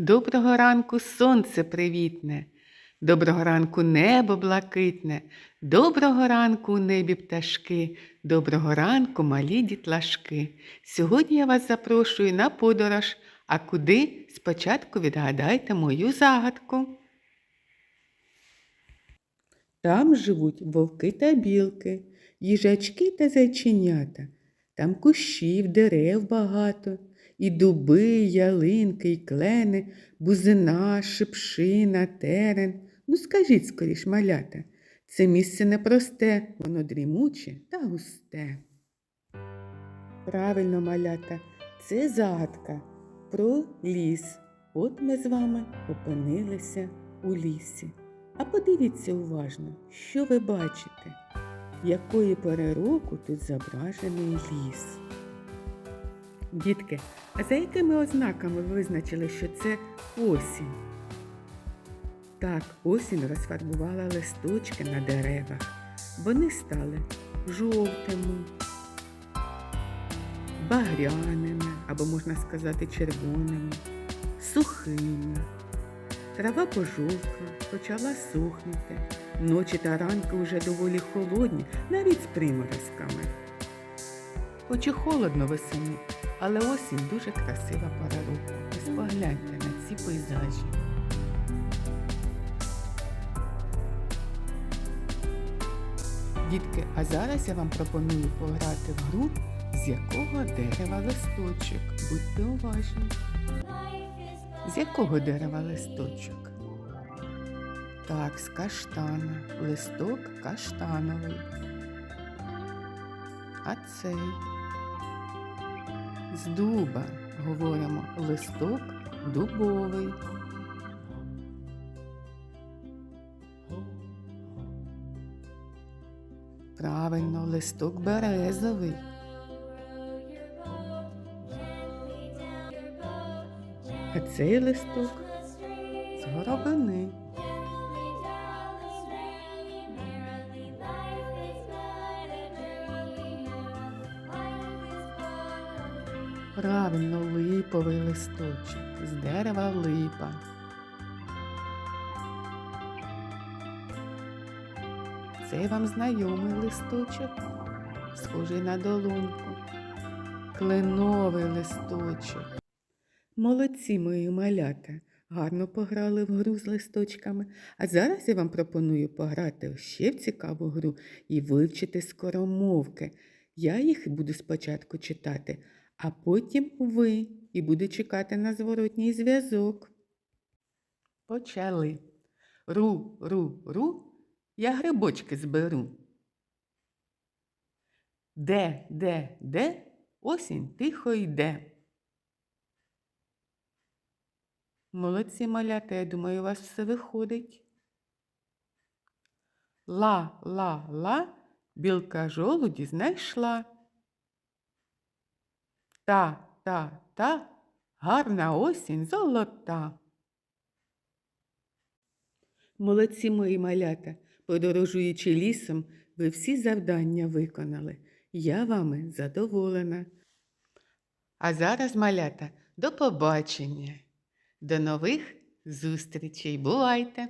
Доброго ранку сонце привітне, доброго ранку небо блакитне, доброго ранку небі пташки, доброго ранку малі дітлашки. Сьогодні я вас запрошую на подорож, а куди спочатку відгадайте мою загадку. Там живуть вовки та білки, їжачки та зайченята. Там кущів, дерев багато, і дуби, ялинки, і клени, бузина, шипшина, терен. Ну скажіть скоріш, малята, це місце непросте, воно дрімуче та густе. Правильно, малята, це загадка про ліс. От ми з вами опинилися у лісі. А подивіться уважно, що ви бачите, якої пори року тут зображений ліс. Дітки, а за якими ознаками ви визначили, що це осінь? Так, осінь розфарбувала листочки на деревах. Вони стали жовтими, багряними, або можна сказати, червоними, сухими. Трава пожовкла, почала сухнути. Ночі та ранки вже доволі холодні, навіть з приморозками. Хоч і холодно весени, але осінь дуже красива пора року. Ось погляньте на ці пейзажі. Дітки, а зараз я вам пропоную пограти в гру, з якого дерева листочок. Будьте уважні. З якого дерева листочок? Так, з каштана. Листок каштановий. А цей з дуба говоримо листок дубовий. Правильно, листок березовий. А цей листок з горобини. Правильно, липовий листочок з дерева липа. Цей вам знайомий листочок, схожий на долоньку. Кленовий листочок. Молодці мої малята, гарно пограли в гру з листочками. А зараз я вам пропоную пограти ще в цікаву гру і вивчити скоромовки. Я їх буду спочатку читати, а потім ви і буду чекати на зворотній зв'язок. Почали. Ру, ру, ру, я грибочки зберу. Де, де, де, осінь тихо йде. Молодці малята, я думаю, у вас все виходить. Ла, ла, ла, білка жолуді знайшла. Та, та, та, гарна осінь золота. Молодці мої малята, подорожуючи лісом, ви всі завдання виконали. Я вами задоволена. А зараз, малята, до побачення. До нових зустрічей. Бувайте!